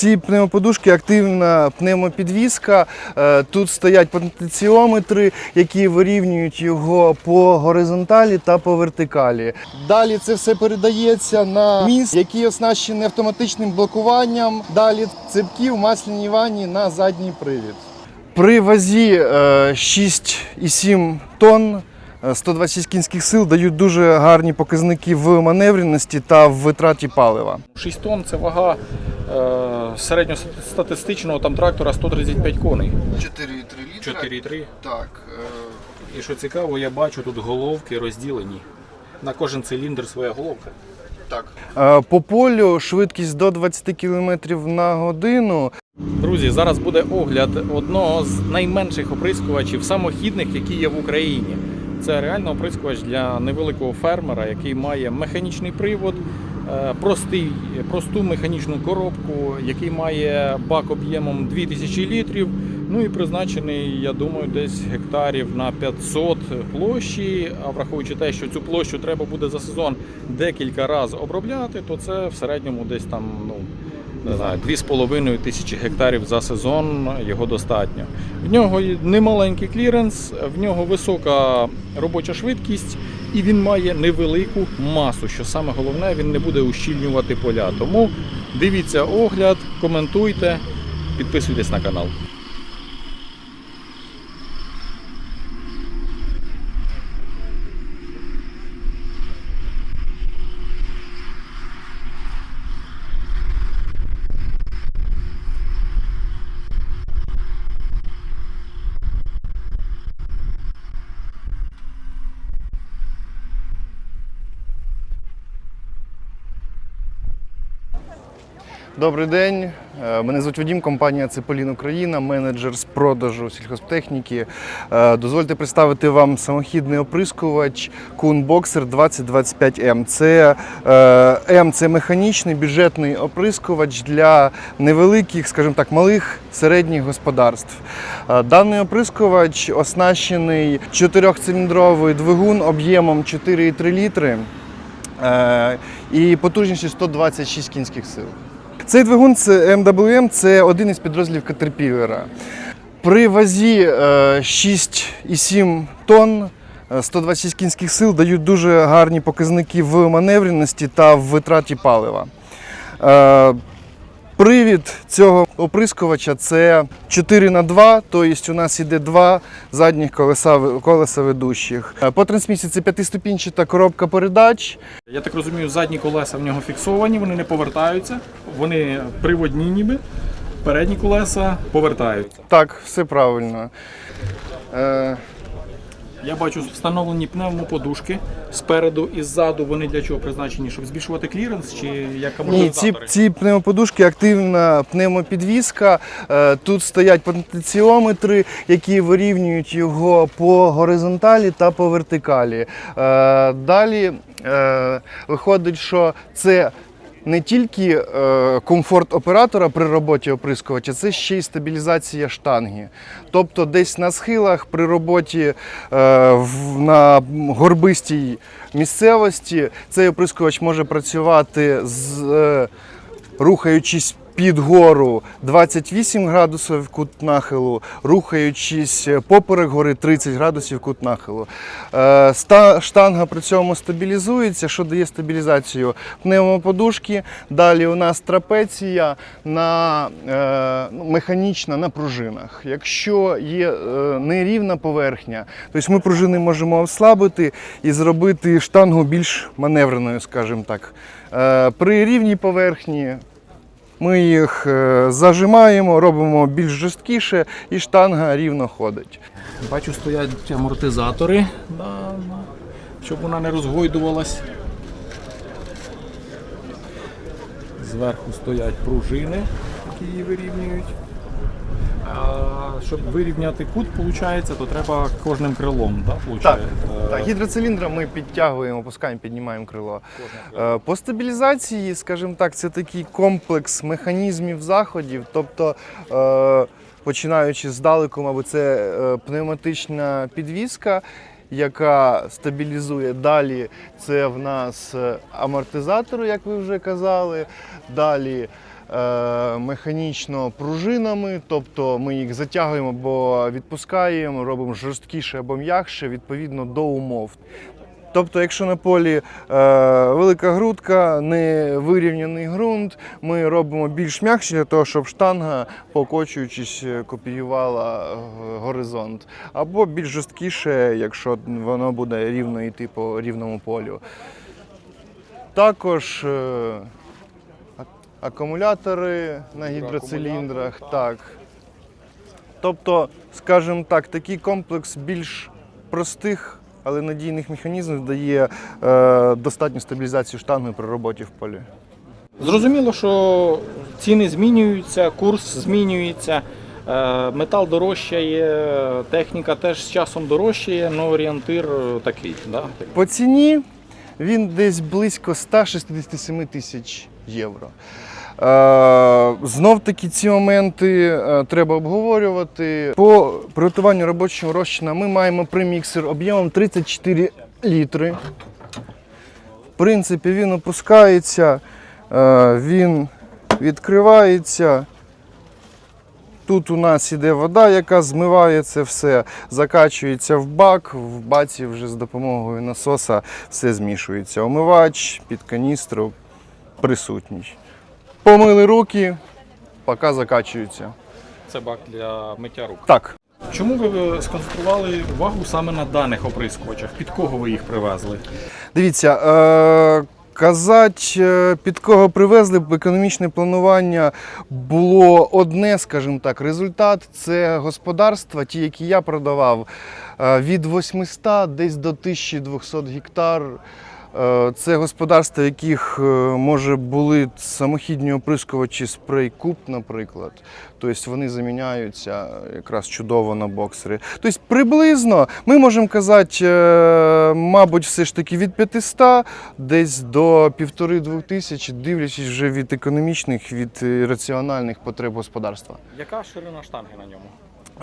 ці пневмоподушки активна пневмопідвізка. Е, Тут стоять потенціометри, які вирівнюють його по горизонталі та по вертикалі. Далі це все передається на міст, який оснащений автоматичним блокуванням. Далі цепки в масляній ванні на задній привід. При вазі е, 6,7 тонн. Е, 126 кінських сил дають дуже гарні показники в маневреності та в витраті палива. 6 тонн це вага е, середньостатистичного там трактора 135 коней. 4,3 4,3. Так. І що цікаво, я бачу тут головки розділені. На кожен циліндр своя головка. так. Е, По полю швидкість до 20 км на годину. Друзі, зараз буде огляд одного з найменших оприскувачів самохідних, які є в Україні. Це реально оприскувач для невеликого фермера, який має механічний привод, е, простий, просту механічну коробку, який має бак об'ємом 2000 літрів. Ну і призначений, я думаю, десь гектарів на 500 площі. А враховуючи те, що цю площу треба буде за сезон декілька разів обробляти, то це в середньому десь там ну 2,5 тисячі гектарів за сезон його достатньо. В нього немаленький кліренс, в нього висока робоча швидкість і він має невелику масу. Що саме головне, він не буде ущільнювати поля. Тому дивіться огляд, коментуйте, підписуйтесь на канал. Добрий день. Е, Мене звуть Вадім, компанія Цеполін Україна, менеджер з продажу сільхозтехніки. Е, Дозвольте представити вам самохідний оприскувач Kuhn Boxer 2025M. Це е, М це механічний бюджетний оприскувач для невеликих, скажімо так, малих середніх господарств. Даний оприскувач оснащений чотирьохциліндровий двигун об'ємом 4,3 літри і потужністю 126 кінських сил. Цей двигун це MWM, це один із підрозділів Caterpillar. При вазі е, 6,7 тонн е, 126 кінських сил дають дуже гарні показники в маневреності та в витраті палива. Е, Привід цього оприскувача це 4 на 2 тобто у нас іде два задніх колеса, колеса ведущих. Е, По трансмісії це п'ятиступінчата коробка передач. Я так розумію, задні колеса в нього фіксовані, вони не повертаються, вони приводні ніби. Передні колеса повертаються. Так, все правильно. Я бачу встановлені пневмоподушки спереду і ззаду. Вони для чого призначені? Щоб збільшувати кліренс чи як ні, ці, ці пневмоподушки активна пневмопідвізка. Е, тут стоять потенціометри, які вирівнюють його по горизонталі та по вертикалі. Е, далі е, виходить, що це. Не тільки е, комфорт оператора при роботі оприскувача, це ще й стабілізація штанги. Тобто десь на схилах при роботі е, на горбистій місцевості цей оприскувач може працювати з е, рухаючись під гору 28 градусів кут нахилу, рухаючись поперек гори 30 градусів кут нахилу. Е, Штанга при цьому стабілізується, що дає стабілізацію пневмоподушки. Далі у нас трапеція на, е, ну, механічна на пружинах. Якщо є е, нерівна поверхня, тобто ми пружини можемо ослабити і зробити штангу більш маневреною, скажімо так. При рівній поверхні ми їх е, зажимаємо, робимо більш жорсткіше і штанга рівно ходить. Бачу, стоять амортизатори, щоб вона не розгойдувалась. Зверху стоять пружини, які її вирівнюють. Щоб вирівняти кут, виходить, то треба кожним крилом. Да, Так, так, гідроциліндра ми підтягуємо, опускаємо, піднімаємо крило. Е, По стабілізації, скажімо так, це такий комплекс механізмів заходів. Тобто, е, починаючи здалеку, мабуть, це е, пневматична підвізка, яка стабілізує. Далі це в нас е, амортизатори, як ви вже казали. Далі е, механічно пружинами, тобто ми їх затягуємо або відпускаємо, робимо жорсткіше або м'якше відповідно до умов. Тобто, якщо на полі е, велика грудка, не вирівняний ґрунт, ми робимо більш м'якше для того, щоб штанга, покочуючись, е, копіювала е, горизонт. Або більш жорсткіше, якщо воно буде рівно йти по рівному полю. Також е, акумулятори на гідроциліндрах. Так. Тобто, скажімо так, такий комплекс більш простих, але надійних механізмів дає е, достатню стабілізацію штанги при роботі в полі. Зрозуміло, що ціни змінюються, курс змінюється, е, метал дорожчає, техніка теж з часом дорожчає, але орієнтир е, такий. Да? По ціні він десь близько 167 тисяч євро. Е, знов таки ці моменти е, треба обговорювати. По приготуванню робочого розчина ми маємо приміксер об'ємом 34 літри. В принципі, він опускається, е, він відкривається. Тут у нас іде вода, яка змиває це все, закачується в бак. В баці вже з допомогою насоса все змішується. Омивач під каністру присутній. Помили руки, поки закачується. Це бак для миття рук. Так. Чому ви сконцентрували увагу саме на даних оприскувачах? Під кого ви їх привезли? Дивіться, е, казать, е, під кого привезли б економічне планування було одне, скажімо так. Результат це господарства, ті, які я продавав, е, від 800 десь до 1200 гектар. Е, Це господарства, яких е, може були самохідні оприскувачі спрей куб, наприклад. Тобто вони заміняються якраз чудово на боксери. Тобто приблизно ми можемо казати, е, мабуть, все ж таки від 500 десь до півтори-двох тисяч, дивлячись вже від економічних, від е, раціональних потреб господарства. Яка ширина штанги на ньому?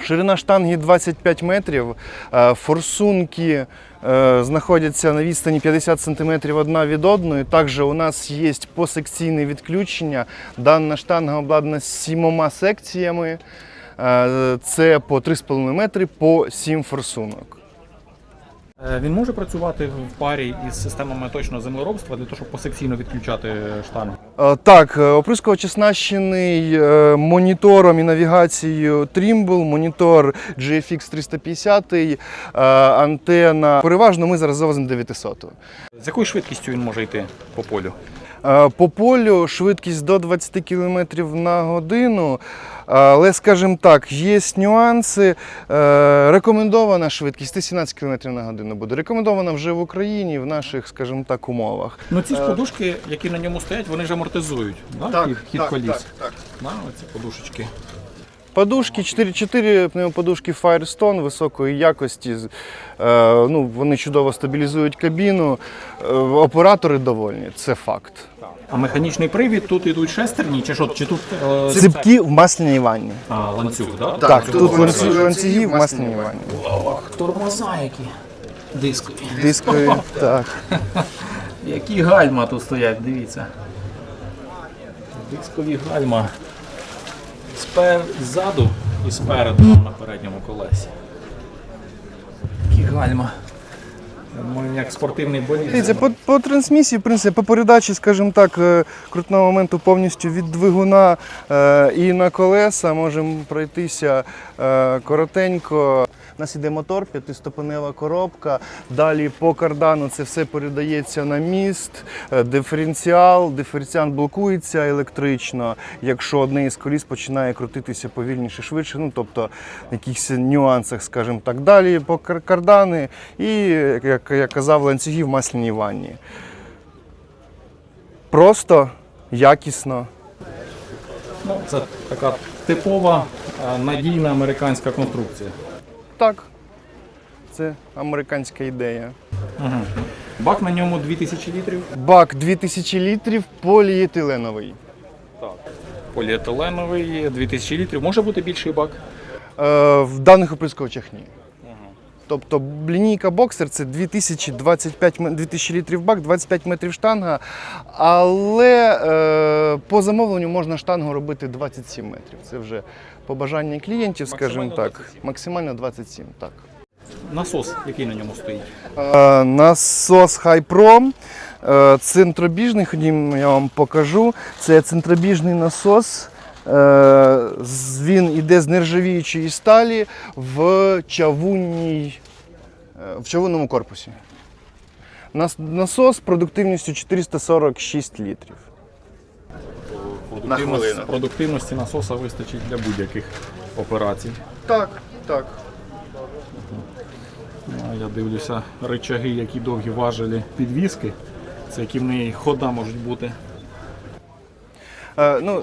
Ширина штанги 25 метрів, е, форсунки е, знаходяться на відстані 50 см одна від одної. Також у нас є посекційне відключення. Дана штанга обладнана сімома секціями. Е, Це по 3,5 метри по 7 форсунок. Е, Він може працювати в парі із системами точного землеробства для того, щоб посекційно відключати штанги. Е, Так, е, оприскувач оснащений монітором і навігацією Trimble, монітор GFX 350, е, антена. Переважно ми зараз завозимо 900. З якою швидкістю він може йти по полю? Е, По полю швидкість до 20 км на годину. Але, скажімо так, є нюанси. Е, Рекомендована швидкість 117 км на годину буде. Рекомендована вже в Україні в наших, скажімо так, умовах. Ну ці ж подушки, які на ньому стоять, вони ж амортизують да? хід, хід коліс. так. Да, оці подушечки. Подушки 4-4 пневмоподушки Firestone високої якості. Е, ну, вони чудово стабілізують кабіну. Е, Оператори довольні, це факт. А механічний привід тут ідуть шестерні, чи що? Чи тут е, Ципки в масляній ванні. а, ланцюг, да? Так, тут ланцю- ланцюги в масляній ванні. Ох, тормоза які. Дискові. Дискові, так. Які гальма тут стоять, дивіться. Дискові гальма. Спер ззаду і спереду на передньому колесі. Які гальма. Я як спортивний боліт. По, по трансмісії, в принципі, по передачі, скажімо так, е, крутного моменту повністю від двигуна е, і на колеса можемо пройтися е, коротенько. У нас іде мотор, п'ятиступенева коробка. Далі по кардану це все передається на міст, е, диференціал. Диференціал блокується електрично, якщо одне із коліс починає крутитися повільніше, швидше. Ну тобто в якихось нюансах, скажімо так. Далі по кардани і, як я казав, ланцюги в масляній ванні. Просто, якісно. Ну, це така типова е, надійна американська конструкція. Так, це американська ідея. Угу. Бак на ньому 2000 літрів. Бак 2000 літрів поліетиленовий. Так. Поліетиленовий 2000 літрів. Може бути більший бак. Е, в даних оприскувачах ні. Тобто лінійка боксер це 2025 м- 2000 літрів бак, 25 метрів штанга. Але е, по замовленню можна штангу робити 27 метрів. Це вже по бажанню клієнтів, скажімо так. 27. Максимально 27, так. Насос, який на ньому стоїть. Е, Насос Хайпром. Е, Центробіжний, ходім, я вам покажу. Це центробіжний насос. Е, Він іде з нержавіючої сталі в чавунній, е, в чавунному корпусі. Нас- Насос продуктивністю 446 літрів. Продуктивності, хвилину. продуктивності насоса вистачить для будь-яких операцій. Так, так. Ну, Я дивлюся речаги, які довгі важелі підвіски. Це які в неї хода можуть бути. Е, Ну,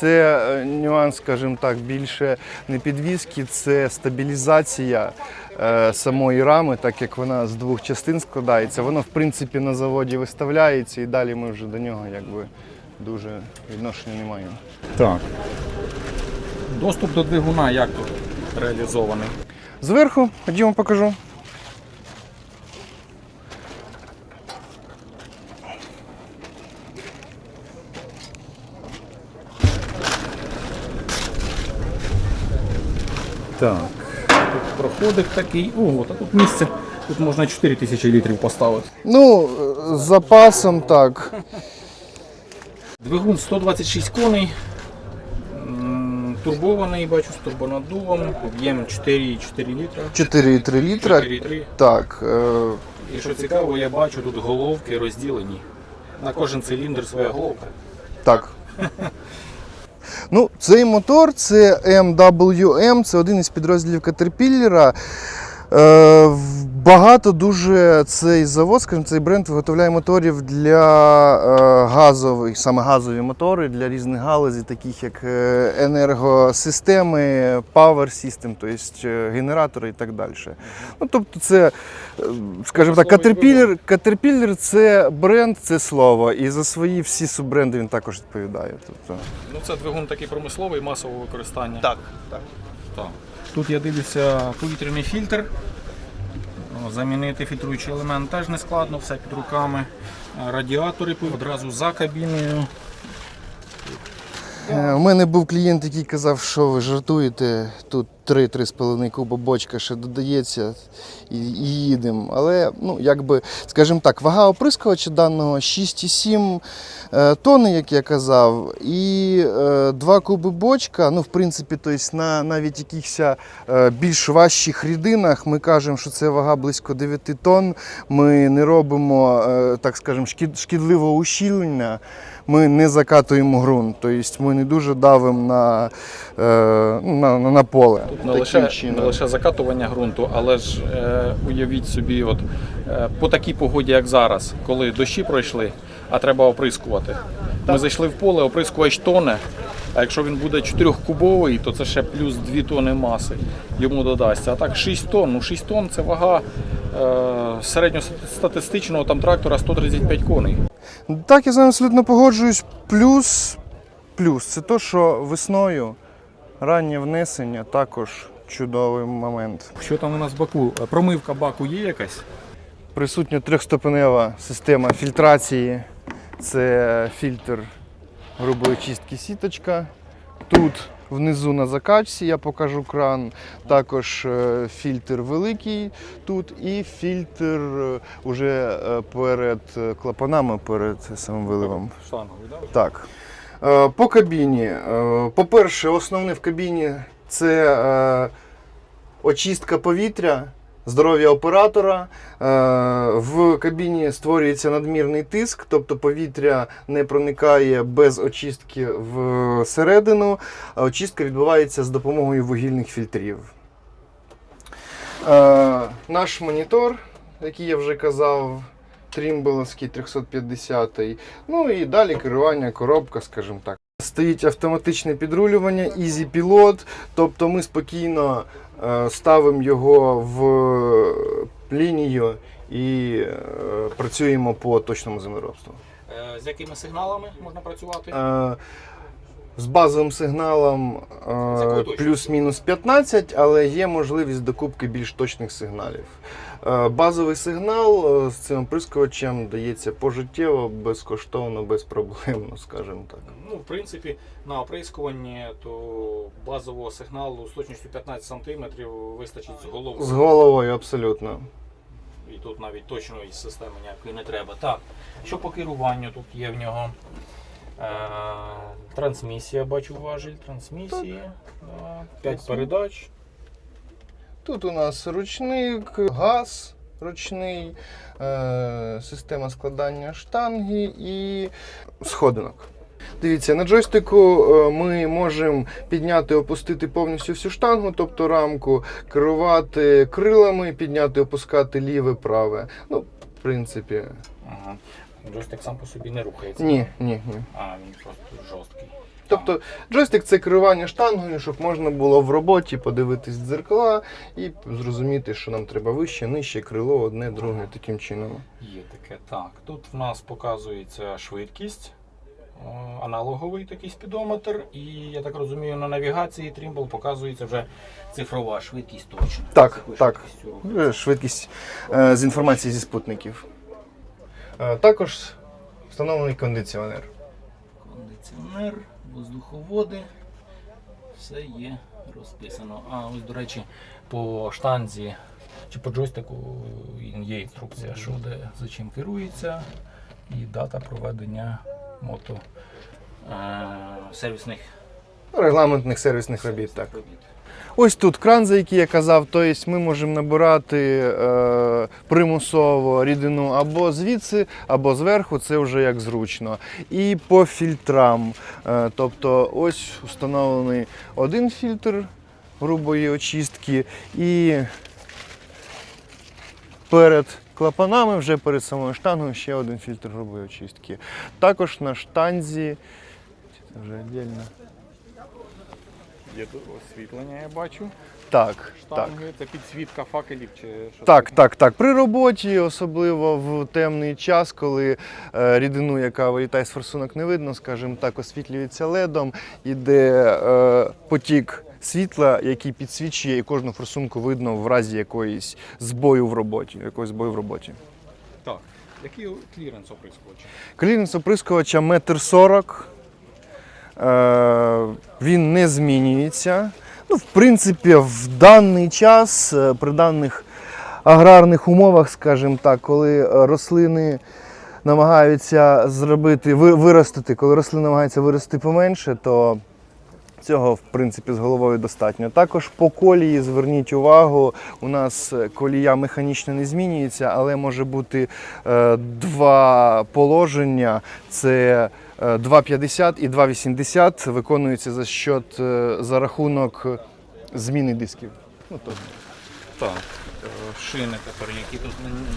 це е, нюанс, скажімо так, більше не підвіски, це стабілізація е, самої рами, так як вона з двох частин складається. Воно, в принципі, на заводі виставляється, і далі ми вже до нього якби дуже відношення не маємо. Так. Доступ до двигуна як тут реалізований? Зверху, ходімо покажу. Так. Тут проходик такий. Ого, та тут місце. Тут можна 4 тисячі літрів поставити. Ну, е, з запасом так. Двигун 126 коней. Турбований, бачу, з турбонаддувом. Об'єм 4,4 літра. 4,3 літра. 4,3. Так. е, І що цікаво, я бачу тут головки розділені. На кожен циліндр своя головка. Так. Ну, цей мотор це MWM, це один із підрозділів Caterpillar. Багато дуже цей завод, скажімо, цей бренд виготовляє моторів для е, газових, саме газові мотори для різних галузей, таких як е, енергосистеми, power system, тобто е, генератори і так далі. Ну, тобто це, скажімо так, Caterpillar, Caterpillar це бренд, це слово. І за свої всі суббренди він також відповідає. Тобто, Ну це двигун такий промисловий, масового використання. так, так. Так. Тут я дивлюся повітряний фільтр. О, Замінити фільтруючий елемент теж не складно, все під руками. Радіатори одразу за кабіною. Е, У мене був клієнт, який казав, що ви жартуєте, тут 3-3,5 куба бочка ще додається і, і їдемо. Але, ну, якби, скажімо так, вага оприскувача даного 6,7 е, тонни, як я казав, і е, 2 куби бочка. Ну, в принципі, тобто на навіть якихось е, більш важчих рідинах ми кажемо, що це вага близько 9 тонн. Ми не робимо, е, так скажемо, шкідливого ущільнення ми не закатуємо ґрунт, тобто ми не дуже давимо на, е, на, на, на поле. Тут не лише, чином. не лише закатування ґрунту, але ж е, уявіть собі, от, е, по такій погоді, як зараз, коли дощі пройшли, а треба оприскувати. Ми зайшли в поле, оприскувач тоне, а якщо він буде 4-кубовий, то це ще плюс 2 тони маси йому додасться. А так 6 тонн. Ну 6 тонн це вага е, середньостатистичного там трактора 135 коней. Так, я з вами абсолютно погоджуюсь. Плюс, плюс це то, що весною раннє внесення також чудовий момент. Що там у нас в баку? Промивка баку є якась? Присутня трьохступенева система фільтрації. Це фільтр грубої чистки сіточка. Тут внизу на закачці я покажу кран. Також е, фільтр великий тут і фільтр е, уже е, перед клапанами, перед самим виливом. Штанговий? Так. Е, По кабіні. По-перше, основне в кабіні це очистка повітря, здоров'я оператора. Е, В кабіні створюється надмірний тиск, тобто повітря не проникає без очистки всередину, очистка відбувається з допомогою вугільних фільтрів. Е, Наш монітор, який я вже казав, Трімбеловський 350 Ну і далі керування, коробка, скажімо так. Стоїть автоматичне підрулювання, Easy Pilot, тобто ми спокійно ставимо його в лінію і е, працюємо по точному землеробству. Е, З якими сигналами можна працювати? З базовим сигналом е, плюс-мінус 15, але є можливість докупки більш точних сигналів. Е, Базовий сигнал е, з цим оприскувачем дається пожиттєво, безкоштовно, безпроблемно, скажімо так. Ну, в принципі, на оприскуванні то базового сигналу з точністю 15 см вистачить з голови. З головою абсолютно. І тут навіть точної системи ніякої не треба. Так, що по керуванню тут є в нього? Е, трансмісія, бачу важіль, трансмісія. Да, 5 передач. Тут у нас ручник, газ ручний, е, система складання штанги і сходинок. Дивіться, на джойстику е, ми можемо підняти, опустити повністю всю штангу, тобто рамку, керувати крилами, підняти, опускати ліве, праве. Ну, в принципі, Ага. Джойстик сам по собі не рухається. ні, ні, ні. А, він просто жорсткий. Тобто джойстик це керування штангою, щоб можна було в роботі подивитись в дзеркала і зрозуміти, що нам треба вище, нижче, крило, одне, друге, таким чином. Є таке. Так, тут в нас показується швидкість, аналоговий такий спідометр, і я так розумію, на навігації Trimble показується вже цифрова швидкість точно. Так, так. Е, Швидкість е, з інформації зі спутників. Е, Також встановлений кондиціонер. Кондиціонер, воздуховоди, все є розписано. А ось, до речі, по штанзі чи по джойстику є інструкція, що де за чим керується, і дата проведення мото е, сервісних Регламентних сервісних робіт. Так. Ось тут кран, за який я казав, тобто ми можемо набирати е, примусово рідину або звідси, або зверху, це вже як зручно. І по фільтрам. Е, тобто ось встановлений один фільтр грубої очистки і перед клапанами, вже перед самою штангою, ще один фільтр грубої очистки. Також на штанзі. Це вже віддільно. Є освітлення, я бачу. Так, так. Це підсвітка факелів чи що Так, таке? так, так. При роботі, особливо в темний час, коли е, рідину, яка вилітає з форсунок, не видно, скажімо так, освітлюється ледом, іде е, потік світла, який підсвічує, і кожну форсунку видно в разі якоїсь збою в роботі. Якогось збою в роботі. Так. Який кліренс оприскувача? Кліренс оприскувача метр сорок. Е, він не змінюється. Ну, в принципі, в даний час, е, при даних аграрних умовах, скажімо так, коли рослини намагаються зробити, виростити, коли рослини намагаються вирости поменше, то цього, в принципі, з головою достатньо. Також по колії зверніть увагу, у нас колія механічно не змінюється, але може бути е, два положення: це 2,50 і 2,80 виконуються за счет, е, за рахунок зміни дисків. Ну, тобто. Так. е, Шини тепер, які тут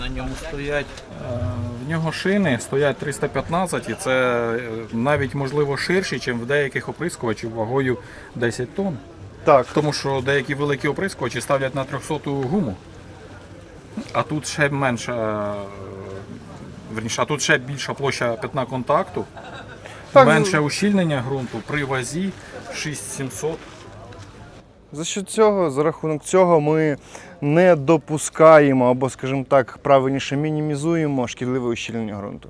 на, ньому стоять. Е, В нього шини стоять 315 і це навіть можливо ширші, ніж в деяких оприскувачів вагою 10 тонн. Так, Тому що деякі великі оприскувачі ставлять на 300 гуму. А тут ще менша. Верніше, а тут ще більша площа пятна контакту, Так, менше ущільнення ґрунту при вазі 6700. За що цього, за рахунок цього ми не допускаємо або, скажімо так, правильніше мінімізуємо шкідливе ущільнення ґрунту.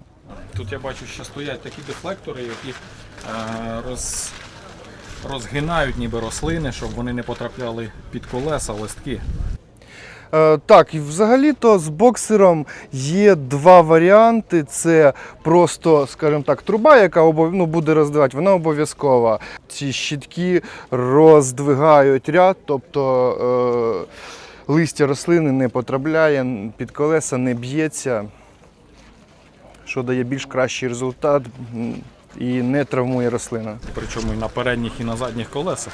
Тут я бачу, що стоять такі дефлектори, які е, роз, розгинають ніби рослини, щоб вони не потрапляли під колеса, листки. Е, так, взагалі-то з боксером є два варіанти. Це просто, скажімо так, труба, яка ну, буде роздавати, вона обов'язкова. Ці щітки роздвигають ряд, тобто е, листя рослини не потрапляє під колеса, не б'ється, що дає більш кращий результат і не травмує рослина. Причому і на передніх, і на задніх колесах.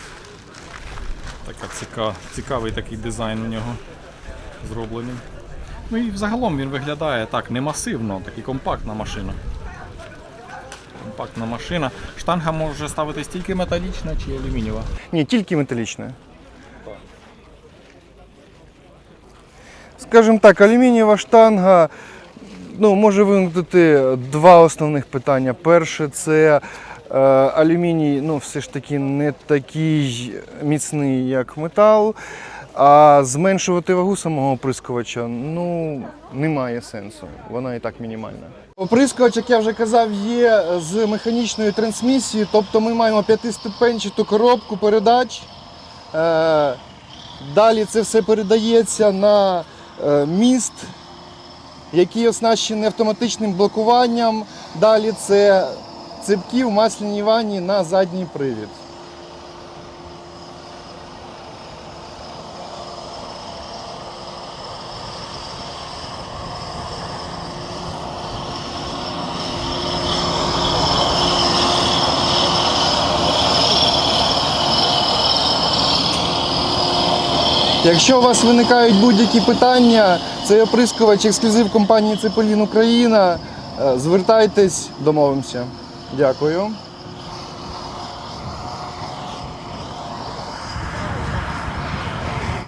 Така ціка, цікавий такий дизайн у нього зроблений. Ну і взагалом він виглядає так, не масивно, так і компактна машина. Компактна машина. Штанга може ставитись тільки металічна чи алюмінієва. Ні, тільки металічне. Так. Скажімо так, алюмінієва штанга ну, може виникнути два основних питання. Перше це Е, Алюміній ну, все ж таки не такий міцний, як метал. А зменшувати вагу самого оприскувача ну, немає сенсу. Вона і так мінімальна. Оприскувач, як я вже казав, є з механічною трансмісією, тобто ми маємо п'ятиступенчату коробку передач. Е, Далі це все передається на е, міст, який оснащений автоматичним блокуванням. Далі це цепки в масляній ванні на задній привід. Якщо у вас виникають будь-які питання, цей оприскувач ексклюзив компанії Цепелін Україна. Е, Звертайтесь, домовимося. Дякую.